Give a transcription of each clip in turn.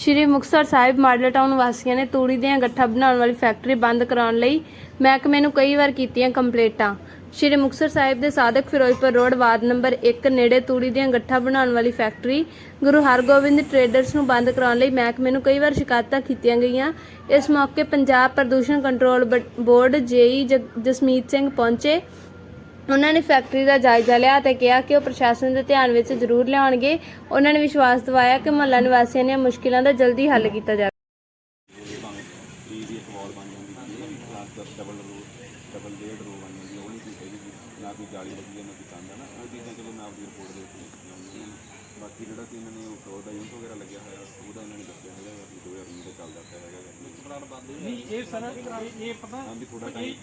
ਸ਼੍ਰੀ Muktsar Sahib model town ਵਾਸੀਆਂ ਨੇ ਤੂੜੀ ਦੀਆਂ ਗੱਠਾਂ ਬਣਾਉਣ ਵਾਲੀ ਫੈਕਟਰੀ ਬੰਦ ਕਰਾਉਣ ਲਈ ਮਹਿਕਮੇ ਨੂੰ ਕਈ ਵਾਰ ਕੀਤੀਆਂ ਕੰਪਲੇਂਟਾਂ। ਸ਼੍ਰੀ ਮੁਕਤਸਰ ਸਾਹਿਬ ਦੇ ਸਾਧਕ ਫਿਰੋਜ਼ਪੁਰ ਰੋਡ ਵਾਰਡ ਨੰਬਰ 1 ਨੇੜੇ ਤੂੜੀ ਦੀਆਂ ਗੱਠਾਂ ਬਣਾਉਣ ਵਾਲੀ ਫੈਕਟਰੀ ਗੁਰੂ ਹਰਗੋਬਿੰਦ ਟਰੇਡਰਸ ਨੂੰ ਬੰਦ ਕਰਾਉਣ ਲਈ ਮਹਿਕਮੇ ਨੂੰ ਕਈ ਵਾਰ ਸ਼ਿਕਾਇਤਾਂ ਕੀਤੀਆਂ ਗਈਆਂ। ਇਸ ਮੌਕੇ ਪੰਜਾਬ ਪ੍ਰਦੂਸ਼ਣ ਕੰਟਰੋਲ ਬ- ਬੋਰਡ ਜੇਈ ਜਸਮੀਤ ਸਿੰਘ ਪਹੁੰਚੇ। ਉਹਨਾਂ ਨੇ ਫੈਕਟਰੀ ਦਾ ਜਾਇਜ਼ਾ ਲਿਆ ਤੇ ਕਿਹਾ ਕਿ ਉਹ ਪ੍ਰਸ਼ਾਸਨ ਦੇ ਧਿਆਨ ਵਿੱਚ ਜ਼ਰੂਰ ਲਿਆਉਣਗੇ। ਉਹਨਾਂ ਨੇ ਵਿਸ਼ਵਾਸ ਦਿਵਾਇਆ ਕਿ ਮੁਹੱਲਾ ਨਿਵਾਸੀਆਂ ਦੀਆਂ ਮੁਸ਼ਕਿਲਾਂ ਦਾ ਜਲਦੀ ਹੱਲ ਕੀਤਾ ਜਾਵੇ। ਨਾ ਕੋਈ ਜਾਲੀ ਲੱਗੀ ਹੈ ਨਾ ਕੋਈ ਕੰਧ ਹੈ ਨਾ ਚੀਜ਼ਾਂ ਚਲੋ ਮੈਂ ਰਿਪੋਰਟ ਦੇ ਵਿੱਚ ਬਾਕੀ ਜਿਹੜਾ ਕਿ ਇਹਨਾਂ ਨੇ ਉਹ ਫਲੋਰ ਦਾ ਯੂਨਿਟ ਵਗੈਰਾ ਲੱਗਿਆ ਹੋਇਆ ਉਹਦਾ ਇਹਨਾਂ ਨੇ ਦੱਸਿਆ ਹੈਗਾ ਕਿ 2019 ਦਾ ਚੱਲਦਾ ਪਿਆ ਹੈਗਾ ਨਹੀਂ ਇਹ ਸਰ ਇਹ ਪਤਾ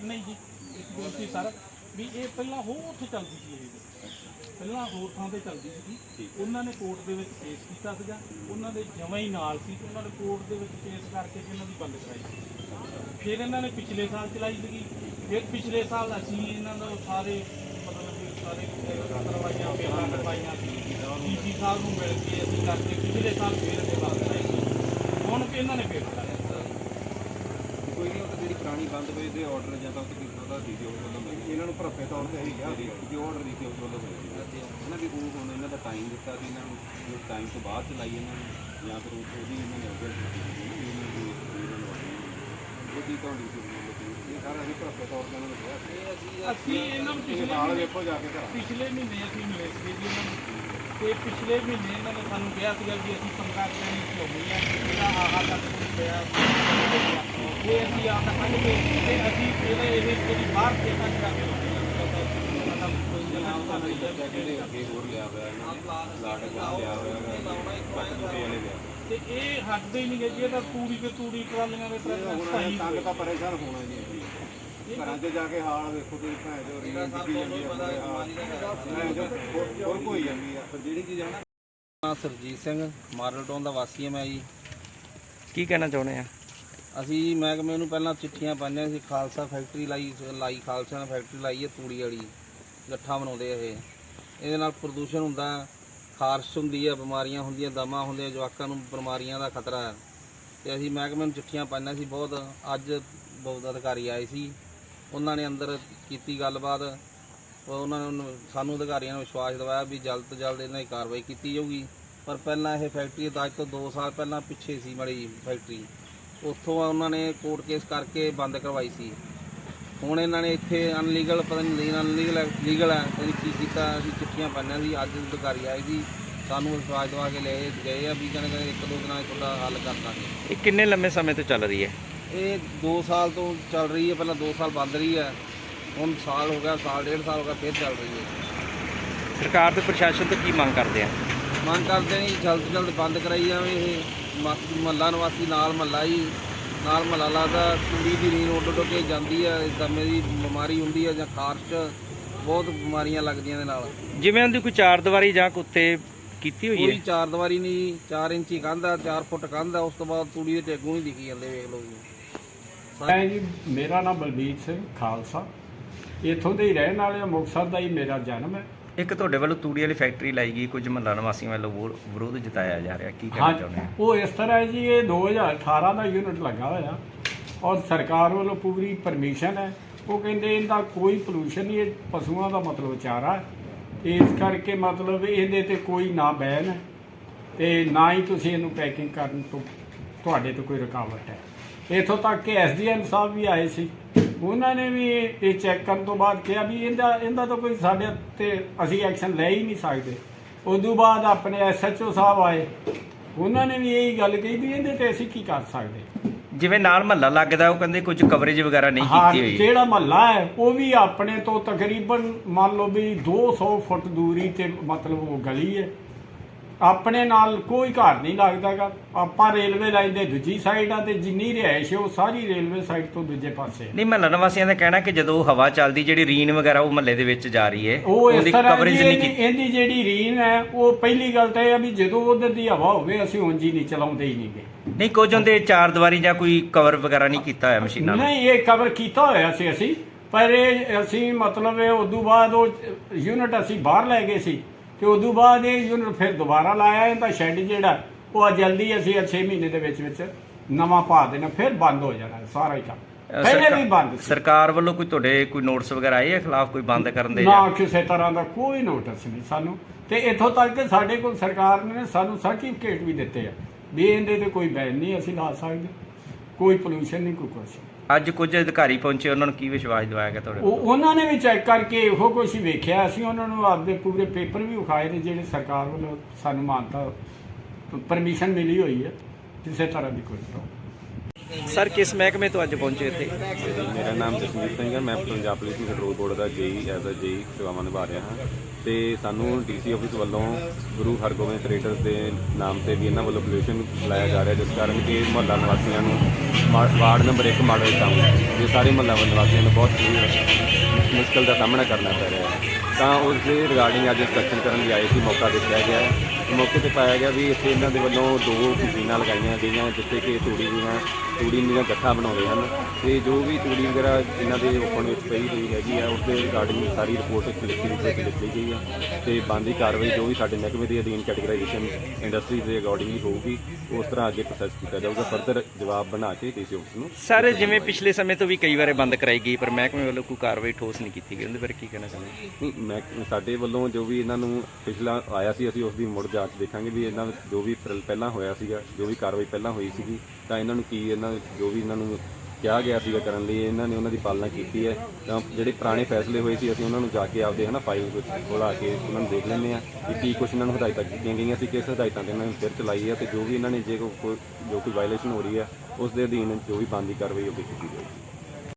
ਨਹੀਂ ਜੀ ਇੱਕ ਸਰ। ਵੀ ਇਹ ਪਹਿਲਾਂ ਹੋਰ ਉੱਥੇ ਚੱਲਦੀ ਸੀ ਇਹ। ਪਹਿਲਾਂ ਹੋਰ ਥਾਂ ਤੇ ਚੱਲਦੀ ਸੀ। ਉਹਨਾਂ ਨੇ ਕੋਰਟ ਦੇ ਵਿੱਚ ਕੇਸ ਕੀਤਾ ਸੀਗਾ। ਉਹਨਾਂ ਦੇ ਜਮਾਂ ਹੀ ਨਾਲ ਸੀ ਉਹਨਾਂ ਨੇ ਕੋਰਟ ਦੇ ਵਿੱਚ ਕੇਸ ਕਰਕੇ ਇਹਨਾਂ ਦੀ ਬੰਦ ਕਰਾਈ ਫਿਰ ਇਹਨਾਂ ਨੇ ਪਿਛਲੇ ਸਾਲ ਚਲਾਈ ਸੀਗੀ। ਫਿਰ ਪਿਛਲੇ ਸਾਲ ਅਸੀਂ ਇਹਨਾਂ ਦਾ ਸਾਰੇ ਮਤਲਬ ਕਿ ਸਾਰੇ ਕਰਵਾਈਆਂ ਵੇਲਾਂ ਕਰਵਾਈਆਂ ਸੀ। ਡੀਸੀ ਸਾਹਿਬ ਨੂੰ ਮਿਲ ਕੇ ਅਸੀਂ ਕਰਕੇ ਪਿਛਲੇ ਸਾਲ ਫਿਰ ਇਹ ਬੰਦ ਕਰਾਈ ਹੁਣ ਇਹਨਾਂ ਨੇ ਫਿਰ ਕਰਾਇਆ ਕੋਈ ਨਹੀਂ ਉਹ ਤਾਂ ਜਿਹੜੀ ਪੁਰਾਣੀ ਬੰਦ ਹੋਈ ਦੇ ਆਰਡਰ ਜਾਂ ਤਾਂ ਕੋਈ ਉਹਦਾ ਦੀ ਦਿਓ ਵੱਲੋਂ ਮਿਲ ਇਹਨਾਂ ਨੂੰ ਭਰਪੇ ਤੌਰ ਤੇ ਕਿਹਾ ਸੀ ਕਿ ਆਰਡਰ ਦੀ ਉਸ ਵੱਲੋਂ ਮਿਲ ਸੀ ਇਹਨਾਂ ਦੀ ਉਹ ਹੁਣ ਇਹਨਾਂ ਦਾ ਟਾਈਮ ਦਿੱਤਾ ਸੀ ਇਹਨਾਂ ਨੂੰ ਟਾਈਮ ਤੋਂ ਬਾਅਦ ਚਲਾਈ ਇਹਨਾਂ ਨੇ ਜਾਂ ਫਿਰ ਉਹ- ਉਹਦੀ ਇਹਨਾਂ ਨੇ ਅਗਰ ਕੀਤੀ ਸੀ ਇਹਨਾਂ ਨੂੰ ਇਹਨਾਂ ਨੂੰ ਆਪਣੀ ਉਹ ਚੀਜ਼ ਤਾਂ ਹੁੰਦੀ ਸੀ ਮਤਲਬ ਇਹ ਸਾਰਾ ਅਸੀਂ ਭਰਪੇ ਤੌਰ ਤੇ ਇਹਨਾਂ ਨੂੰ ਕਿਹਾ ਸੀ। ਅਸੀਂ ਇਹਨਾਂ ਨੂੰ ਇਹ ਪਿਛਲੇ ਨਾਲ ਵੇਖੋ ਜਾ ਕੇ ਘਰ। ਪਿਛਲੇ ਮਹੀਨੇ ਅਸੀਂ ਮਿਲੇ ਸੀਗੇ ਜੀ ਇਹਨਾਂ ਨੂੰ। ਤੇ ਪਿਛਲੇ ਮਹੀਨੇ ਇਹਨਾਂ ਨੇ ਸਾਨੂੰ ਕਿਹਾ ਸੀਗਾ ਵੀ ਅਸੀਂ ਪੰਗਾ ਲੈਣੀ ਚਾਹੁੰਦੇ ਆ। ਇਹਦਾ ਆਹਾ ਤੱਕ ਪਿਆ ਇਹ ਅਸੀਂ ਆਹ ਕੱਢ ਕੇ ਤੇ ਅਸੀਂ ਇਹਦੇ ਇਹ ਜਿਹੜੀ ਬਾਹਰ ਤੇ ਕੱਢ ਜਾ ਕੇ ਤਾਂ ਕਿ ਇਹ ਹਟਦੇ ਹੀ ਨਹੀਂ ਗਏ ਜੀ ਇਹ ਤਾਂ ਤੂੜੀ ਤੇ ਤੂੜੀ ਟਰਾਲੀਆਂ ਦੇ ਤੰਗ ਤਾਂ ਪਰੇਸ਼ਾਨ ਹੋਣਾ ਹੀ ਨਹੀਂ ਸੀ ਘਰਾਂ 'ਚ ਜਾ ਕੇ ਹਾਲ ਵੇਖੋ ਤੁਸੀਂ ਭੈਣ ਜੋ ਰੀਲ ਦਿਖੀ ਜਾਂਦੀ ਹੈ ਬੁਰੇ ਹਾਲ। ਭੈਣ ਜੋ ਹੋਰ ਕੋਈ ਜਾਂਦੀ ਆ? ਪਰ ਜਿਹੜੀ ਚੀਜ਼ ਆ ਨਾ। ਸਰਜੀਤ ਸਿੰਘ ਮਾਡਲ ਟਾਊਨ ਦਾ ਵਾਸੀ ਹਾਂ ਮੈਂ ਜੀ। ਕੀ ਕਹਿਣਾ ਚਾਹੁੰਦੇ ਆ? ਅਸੀਂ ਮਹਿਕਮੇ ਨੂੰ ਪਹਿਲਾਂ ਚਿੱਠੀਆਂ ਪਾਈਆਂ ਸੀ ਖਾਲਸਾ ਫੈਕਟਰੀ ਲਾਈ ਲਾਈ ਖਾਲਸਾ ਨੇ ਫੈਕਟਰੀ ਲਾਈ ਹੈ ਤੂੜੀ ਵਾਲੀ। ਗੱਠਾਂ ਬਣਾਉਂਦੇ ਆ ਇਹ। ਇਹਦੇ ਨਾਲ ਪ੍ਰਦੂਸ਼ਣ ਹੁੰਦਾ ਖਾਰਸ਼ ਹੁੰਦੀ ਹੈ ਬਿਮਾਰੀਆਂ ਹੁੰਦੀਆਂ ਦਮਾ ਹੁੰਦੀਆਂ ਜਵਾਕਾਂ ਨੂੰ ਬਿਮਾਰੀਆਂ ਦਾ ਖਤਰਾ। ਹੈ ਤੇ ਅਸੀਂ ਮਹਿਕਮੇ ਨੂੰ ਚਿੱਠੀਆਂ ਪਾਈਆਂ ਸੀ ਬਹੁਤ ਅੱਜ ਬਹੁਤ ਅਧਿਕਾਰੀ ਆਏ ਸੀ। ਉਹਨਾਂ ਨੇ ਅੰਦਰ ਕੀਤੀ ਗੱਲਬਾਤ ਉਹਨਾਂ ਨੇ ਉਹਨੂੰ- ਸਾਨੂੰ ਅਧਿਕਾਰੀਆਂ ਨੂੰ ਵਿਸ਼ਵਾਸ ਦਿਵਾਇਆ ਵੀ ਜਲਦ ਤੋਂ ਜਲਦ ਇਹਨਾਂ ਦੀ ਕਾਰਵਾਈ ਕੀਤੀ ਜਾਊਗੀ। ਪਰ ਪਹਿਲਾਂ ਇਹ ਫੈਕਟਰੀ ਤਾਂ ਅੱਜ ਤੋਂ 2 ਸਾਲ ਪਹਿਲਾਂ ਪਿੱਛੇ ਸੀ ਮੜੀ ਫੈਕਟਰੀ। ਉੱਥੋਂ ਉਹਨਾਂ ਨੇ ਕੋਰਟ ਕੇਸ ਕਰਕੇ ਬੰਦ ਕਰਵਾਈ ਸੀ। ਹੁਣ ਇਹਨਾਂ ਨੇ ਇੱਥੇ ਅਨਲੀਗਲ ਪਤਾ ਨਹੀਂ ਅਨਲੀਗਲ ਲੀਗਲ ਹੈ, ਪਤਾ ਕੀ ਕੀਤਾ, ਅਸੀਂ ਚਿੱਠੀਆਂ ਪਾਈਆਂ ਸੀ ਅੱਜ ਅਧਿਕਾਰੀ ਆਏ ਸੀ ਸਾਨੂੰ ਵਿਸ਼ਵਾਸ ਦਵਾ ਕੇ ਲੈ ਗਏ ਆ ਵੀ ਕਹਿੰਦੇ ਇੱਕ ਦੋ ਦਿਨਾਂ 'ਚ ਤੁਹਾਡਾ ਹੱਲ ਕਰ ਦਾਂਗੇ। ਇਹ ਕਿੰਨੇ ਲੰਮੇ ਸਮੇਂ ਤੋਂ ਚੱਲ ਰਹੀ ਹੈ? ਇਹ 2 ਸਾਲ ਤੋਂ ਚੱਲ ਰਹੀ ਹੈ ਪਹਿਲਾਂ 2 ਸਾਲ ਬੰਦ ਰਹੀ ਹੈ। ਹੁਣ ਸਾਲ ਹੋ ਗਿਆ ਸਾਲ ਡੇਢ ਸਾਲ ਹੋ ਗਿਆ ਫਿਰ ਚੱਲ ਰਹੀ ਹੈ। ਸਰਕਾਰ ਤੇ ਪ੍ਰਸ਼ਾਸਨ ਤੋਂ ਕੀ ਮੰਗ ਕਰਦੇ ਆ? ਮੰਗ ਕਰਦੇ ਨੇ ਜੀ ਜਲਦ ਤੋਂ ਜਲਦ ਬੰਦ ਕਰਾਈ ਜਾਵੇ ਇਹ। ਮਹੱਲਾ ਨਿਵਾਸੀ ਨਾਲ ਮਹੱਲਾ ਹੀ ਨਾਲ ਮਹੱਲਾ ਲੱਗਦਾ ਕੁੜੀ ਦੀ ਰੀਨ ਉੱਡ ਉੱਡ ਕੇ ਜਾਂਦੀ ਹੈ ਦਮੇ ਦੀ ਬਿਮਾਰੀ ਹੁੰਦੀ ਹੈ ਜਾਂ ਖਾਰਸ਼ ਬਹੁਤ ਬਿਮਾਰੀਆਂ ਲੱਗਦੀਆਂ ਦੇ ਨਾਲ। ਜਿਵੇਂ ਉਹਦੀ ਕੋਈ ਚਾਰ ਦੀਵਾਰੀ ਜਾਂ ਕੁੱਤੇ ਕੀਤੀ ਹੋਈ ਕੋਈ ਹੈ ਚਾਰ ਦੀਵਾਰੀ ਨਹੀਂ 4 ਇੰਚੀ ਕੰਧ ਆ 4 ਫੁੱਟ ਕੰਧ ਆ ਉਸ ਤੋਂ ਬਾਅਦ ਤੂੜੀ ਦੇ ਟੇਗੂ ਹੀ ਦਿਖੀ ਜਾਂਦੇ ਵੇਖ ਲਓ ਜੀ। ਮੈਂ ਜੀ ਮੇਰਾ ਨਾਮ ਬਲਬੀਰ ਸਿੰਘ ਖਾਲਸਾ। ਇੱਥੋਂ ਦੇ ਹੀ ਰਹਿਣ ਵਾਲੇ ਹਾਂ, ਮੁਕਤਸਰ ਦਾ ਹੀ ਮੇਰਾ ਜਨਮ ਹੈ। ਇੱਕ ਤੁਹਾਡੇ ਵੱਲੋਂ ਤੂੜੀ ਵਾਲੀ ਫੈਕਟਰੀ ਲਾਈ ਗਈ ਕੁਝ ਮਹੱਲਾ ਨਿਵਾਸੀਆਂ ਵੱਲੋਂ ਵਿਰੋ- ਵਿਰੋਧ ਜਤਾਇਆ ਜਾ ਰਿਹਾ ਕੀ ਕਹਿਣਾ ਚਾਹੁੰਦੇ ਆ ਉਹ ਇਸ ਤਰ੍ਹਾਂ ਹੈ ਜੀ ਇਹ 2018 ਦਾ ਯੂਨਿਟ ਲੱਗਾ ਹੋਇਆ। ਔਰ ਸਰਕਾਰ ਵੱਲੋਂ ਪੂਰੀ ਪਰਮਿਸ਼ਨ ਹੈ। ਉਹ ਕਹਿੰਦੇ ਇਹਦਾ ਕੋਈ ਪੋਲੂਸ਼ਨ ਨਹੀਂ ਇਹ ਪਸ਼ੂਆਂ ਦਾ ਮਤਲਬ ਚਾਰਾ ਹੈ। ਇਸ ਕਰਕੇ ਮਤਲਬ ਇਹਦੇ ਤੇ ਕੋਈ ਨਾ ਬੈਨ ਹੈ। ਤੇ ਨਾ ਹੀ ਤੁਸੀਂ ਇਹਨੂੰ ਪੈਕਿੰਗ ਕਰਨ ਤੋਂ ਤੁਹਾਡੇ ਤੋਂ ਕੋਈ ਰੁਕਾਵਟ ਹੈ। ਇਥੋਂ ਤੱਕ ਕਿ ਐਸਡੀਐਮ ਸਾਹਿਬ ਵੀ ਆਏ ਸੀ। ਉਹਨਾਂ ਨੇ ਵੀ ਇਹ ਚੈੱਕ ਕਰਨ ਤੋਂ ਬਾਅਦ ਕਿਹਾ ਵੀ ਇਹਦਾ ਇਹਦਾ ਤਾਂ ਕੋਈ ਸਾਡੇ ਤੇ ਅਸੀਂ ਐਕਸ਼ਨ ਲੈ ਹੀ ਨਹੀਂ ਸਕਦੇ। ਉਦੋਂ ਬਾਅਦ ਆਪਣੇ ਐਸਐਚਓ ਸਾਹਿਬ ਆਏ। ਉਹਨਾਂ ਨੇ ਵੀ ਇਹੀ ਗੱਲ ਕਹੀ ਵੀ ਇਹਦੇ ਤੇ ਅਸੀਂ ਕੀ ਕਰ ਸਕਦੇ? ਜਿਵੇਂ ਨਾਲ ਮਹੱਲਾ ਲੱਗਦਾ ਉਹ ਕਹਿੰਦੇ ਕੁਝ ਕਵਰੇਜ ਵਗੈਰਾ ਨਹੀਂ ਹਾਂ ਕੀਤੀ ਹੋਈ। ਜਿਹੜਾ ਮਹੱਲਾ ਹੈ ਉਹ ਵੀ ਆਪਣੇ ਤੋਂ ਤਕਰੀਬਨ ਮੰਨ ਲਓ ਵੀ 200 ਫੁੱਟ ਦੂਰੀ ਤੇ ਮਤਲਬ ਉਹ ਗਲੀ ਹੈ। ਆਪਣੇ ਨਾਲ ਕੋਈ ਘਰ ਨਹੀਂ ਲੱਗਦਾਗਾ। ਆਪਾਂ ਰੇਲਵੇ ਲਾਈਨ ਦੇ ਦੂਜੀ ਸਾਈਡ ਆ ਤੇ ਜਿੰਨੀ ਰਿਹਾਇਸ਼ ਹੈ ਉਹ ਸਾਰੀ ਰੇਲਵੇ ਸਾਈਡ ਤੋਂ ਦੂਜੇ ਪਾਸੇ। ਨਹੀਂ ਮਹੱਲਾ ਨਿਵਾਸੀਆਂ ਦਾ ਕਹਿਣਾ ਕਿ ਜਦੋਂ ਹਵਾ ਚੱਲਦੀ ਜਿਹੜੀ ਰੀਨ ਵਗੈਰਾ ਉਹ ਮਹੱਲੇ ਦੇ ਵਿੱਚ ਜਾ ਰਹੀ ਹੈ ਉਹ ਇਸ ਤਰ੍ਹਾਂ ਜੀ ਇਹਦੀ ਇਹਦੀ ਜਿਹੜੀ ਰੀਨ ਹੈ ਉਹ ਪਹਿਲੀ ਗੱਲ ਤਾਂ ਇਹ ਆ ਵੀ ਜਦੋਂ ਉਧਰ ਦੀ ਹਵਾ ਹੋਵੇ ਅਸੀਂ ਉਂਝ ਹੀ ਨਹੀਂ ਚਲਾਉਂਦੇ ਹੀ ਨਹੀਂਗੇ। ਨਹੀਂ ਕੁਝ ਹੁੰਦੇ ਚਾਰ ਦੀਵਾਰੀ ਜਾਂ ਕੋਈ ਕਵਰ ਵਗੈਰਾ ਨਹੀਂ ਕੀਤਾ ਹੋਇਆ ਮਸ਼ੀਨਾਂ ਨਾਲ ਨਹੀਂ ਇਹ ਕਵਰ ਕੀਤਾ ਹੋਇਆ ਸੀ ਅਸੀਂ ਪਰ ਇਹ ਅਸੀਂ ਮਤਲਬ ਇਹ ਉਦੋਂ ਬਾਅਦ ਉਹ ਯੂਨਿਟ ਅਸੀਂ ਬਾਹਰ ਲੈ ਗਏ ਸੀ। ਤੇ ਉਦੋਂ ਬਾਅਦ ਇਹ ਯੂਨਿਟ ਫਿਰ ਦੁਬਾਰਾ ਲਾਇਆ ਇਹਦਾ ਸ਼ੈੱਡ ਜਿਹੜਾ ਉਹ ਆ ਜਲਦੀ ਅਸੀਂ 6 ਮਹੀਨੇ ਦੇ ਵਿੱਚ ਵਿੱਚ ਨਵਾਂ ਪਾ ਦੇਣਾ ਫਿਰ ਬੰਦ ਹੋ ਜਾਣਾ ਸਾਰਾ ਹੀ ਕੰਮ। ਪਹਿਲੇ ਵੀ ਬੰਦ ਸੀ। ਸਰਕਾਰ ਵੱਲੋਂ ਕੋਈ ਤੁਹਾਡੇ ਕੋਈ ਨੋਟਿਸ ਵਗੈਰਾ ਆਏ ਆ ਖਿਲਾਫ ਕੋਈ ਬੰਦ ਕਰਨ ਦੇ ਨਾ ਕਿਸੇ ਤਰ੍ਹਾਂ ਦਾ ਕੋਈ ਨੋਟਿਸ ਨਹੀਂ ਸਾਨੂੰ। ਤੇ ਇੱਥੋਂ ਤੱਕ ਕਿ ਸਾਡੇ ਕੋਲ ਸਰਕਾਰ ਨੇ ਸਾਨੂੰ ਸਰਟੀਫਿਕੇਟ ਵੀ ਦਿੱਤੇ ਆ। ਵੀ ਇਹਦੇ ਤੇ ਕੋਈ ਬੈਨ ਨਹੀਂ ਅਸੀਂ ਲਾ ਸਕਦੇ। ਕੋਈ ਪੋਲੂਸ਼ਨ ਨਹੀਂ ਕੋਈ ਕੁਛ ਅੱਜ ਕੁਝ ਅਧਿਕਾਰੀ ਪਹੁੰਚੇ ਉਹਨਾਂ ਨੂੰ ਕੀ ਵਿਸ਼ਵਾਸ ਦਿਵਾਇਆ ਗਿਆ ਤੁਹਾਡੇ ਉਹ ਉਹਨਾਂ ਨੇ ਵੀ ਚੈੱਕ ਕਰਕੇ ਇਹੋ ਕੁਛ ਹੀ ਵੇਖਿਆ ਅਸੀਂ ਉਹਨਾਂ ਨੂੰ ਆਪਦੇ ਪੂਰੇ ਪੇਪਰ ਵੀ ਵਿਖਾਏ ਨੇ ਜਿਹੜੇ ਸਰਕਾਰ ਵੱਲੋਂ ਸਾਨੂੰ ਮਾਨਤਾ ਪਰਮਿਸ਼ਨ ਮਿਲੀ ਹੋਈ ਹੈ ਕਿਸੇ ਤਰ੍ਹਾਂ ਦੀ ਕੋਈ ਪ੍ਰੋਬਲਮ ਸਰ, ਕਿਸ ਮਹਿਕਮੇ ਤੋਂ ਅੱਜ ਪਹੁੰਚੇ ਇੱਥੇ? ਮੇਰਾ ਨਾਮ ਜਸਮੀਤ ਸਿੰਘ ਹੈ। ਮੈਂ ਪੰਜਾਬ ਪੁਲਿਸ ਕੰਟਰੋਲ ਬੋਰਡ ਦਾ ਜੇਈ, ਐਜ਼ ਅ ਜੇਈ ਸੇਵਾਵਾਂ ਨਿਭਾ ਰਿਹਾ ਹਾਂ। ਤੇ ਸਾਨੂੰ ਡੀਸੀ ਆਫਿਸ ਵੱਲੋਂ ਗੁਰੂ ਹਰਗੋਬਿੰਦ ਟ੍ਰੇਡਰਸ ਦੇ ਨਾਮ ਤੇ ਵੀ ਇਹਨਾਂ ਵੱਲੋਂ ਪੋਲੂਸ਼ਨ ਲਾਇਆ ਜਾ ਰਿਹਾ, ਜਿਸ ਕਾਰਨ ਕਿ ਮੁਹੱਲਾ ਨਿਵਾਸੀਆਂ ਨੂੰ ਮਾ- ਵਾਰਡ ਨੰਬਰ 1 ਮਾਡਲ ਟਾਊਨ ਇਹ ਸਾਰੇ ਮਹੱਲਾ ਨਿਵਾਸੀਆਂ ਨੂੰ ਬਹੁਤ ਹੀ ਮੁਸ਼ਕਲ ਦਾ ਸਾਹਮਣਾ ਕਰਨਾ ਪੈ ਰਿਹਾ ਹੈ। ਤਾਂ ਉਸ ਦੇ ਰਿਗਾਰਡਿੰਗ ਅੱਜ ਇੰਸਪੈਕਸ਼ਨ ਕਰਨ ਲਈ ਆਏ ਸੀ, ਮੌਕਾ ਦਿੱਤਾ ਗਿਆ ਹੈ। ਮੌਕੇ ਤੇ ਪਾਇਆ ਗਿਆ ਵੀ ਇੱਥੇ ਇਹਨਾਂ ਦੇ ਵੱਲੋਂ ਦੋ ਮਸ਼ੀਨਾਂ ਲਗਾਈਆਂ ਗਈਆਂ ਜਿੱਥੇ ਕਿ ਤੂੜੀ ਦੀਆਂ ਤੂੜੀ ਦੀਆਂ ਗੱਠਾਂ ਬਣਾਉਂਦੇ ਹਨ। ਤੇ ਜੋ ਵੀ ਤੂੜੀ ਵਗੈਰਾ ਇਹਨਾਂ ਦੇ ਓਪਨ ਵਿੱਚ ਪਈ ਹੋਈ ਹੈਗੀ ਆ ਉਸ ਦੇ ਰਿਗਾਰਡਿੰਗ ਸਾਰੀ ਰਿਪੋਰਟ ਇੱਕ ਲਿਖਤੀ ਰੂਪ ਵਿੱਚ ਲਈ ਗਈ ਹੈ ਤੇ ਬੰਦੀ ਕਾਰਵਾਈ ਜੋ ਵੀ ਸਾਡੇ ਮਹਿਕਮੇ ਦੇ ਅਧੀਨ ਕੈਟੇਗਰਾਈਜੇਸ਼ਨ ਇੰਡਸਟਰੀ ਦੇ ਅਕੋਰਡਿੰਗਲੀ ਹੋਊਗੀ ਉਸ ਤਰ੍ਹਾਂ ਅੱਗੇ ਪ੍ਰੋਸੈਸ ਕੀਤਾ ਜਾਊਗਾ। ਫਰਦਰ ਜਵਾਬ ਬਣਾ ਕੇ ਡੀਸੀ ਆਫਿਸ ਨੂੰ ਸਰ ਜਿਵੇਂ ਪਿਛਲੇ ਸਮੇਂ ਤੋਂ ਵੀ ਕਈ ਵਾਰੇ ਬੰਦ ਕਰਾਈ ਗਈ ਪਰ ਮਹਿਕਮੇ ਵੱਲੋਂ ਕੋਈ ਕਾਰਵਾਈ ਠੋਸ ਨਹੀਂ ਕੀਤੀ ਗਈ। ਉਹਦੇ ਬਾਰੇ ਕੀ ਕਹਿਣਾ ਚਾਹੁੰਦੇ ਨਹੀਂ ਮੈਂ ਸਾਡੇ ਵੱਲੋਂ ਜੋ ਵੀ ਇਹਨਾਂ ਨੂੰ ਪਿਛਲਾ ਆਇਆ ਸੀ ਅਸੀਂ ਉਸ ਦੀ ਮੁੜ ਜਾਂਚ ਦੇਖਾਂਗੇ ਵੀ ਇਹਨਾਂ ਵਿੱਚ ਜੋ ਵੀ ਪਹਿ- ਪਹਿਲਾਂ ਹੋਇਆ ਸੀਗਾ, ਜੋ ਵੀ ਕਾਰਵਾਈ ਪਹਿਲਾਂ ਹੋਈ ਸੀਗੀ, ਤਾਂ ਇਹਨਾਂ ਨੂੰ ਕੀ ਇਹਨਾਂ ਜੋ ਵੀ ਇਹਨਾਂ ਨੂੰ ਕਿਹਾ ਗਿਆ ਸੀਗਾ ਕਰਨ ਲਈ, ਇਹਨਾਂ ਨੇ ਉਹਨਾਂ ਦੀ ਪਾਲਣਾ ਕੀਤੀ ਹੈ। ਤਾਂ ਜਿਹੜੇ ਪੁਰਾਣੇ ਫੈਸਲੇ ਹੋਏ ਸੀ, ਅਸੀਂ ਉਹਨਾਂ ਨੂੰ ਜਾ ਕੇ ਆਪਦੇ ਹਨਾ ਫਾਈਲ ਵਿੱਚ ਖੋਲਾ ਕੇ ਉਹਨਾਂ ਨੂੰ ਦੇਖ ਲੈਂਦੇ ਆ ਕਿ ਕੀ ਕੁਛ ਇਹਨਾਂ ਨੂੰ ਹਦਾਇਤਾਂ ਕੀਤੀਆਂ ਗਈਆਂ ਸੀ, ਕਿਸ ਹਦਾਇਤਾਂ ਤੇ ਇਹਨਾਂ ਨੇ ਫਿਰ ਚਲਾਈ ਹੈ ਤੇ ਜੋ ਵੀ ਇਹਨਾਂ ਨੇ ਜੇ ਕੋਈ ਜੋ ਕੋਈ ਵਾਇਲੇਸ਼ਨ ਹੋ ਰਹੀ ਹੈ, ਉਸ ਦੇ ਅਧੀਨ ਜੋ ਵੀ ਬਣਦੀ ਕਾਰਵਾਈ ਉਹ ਕੀਤੀ ਜਾਵੇਗੀ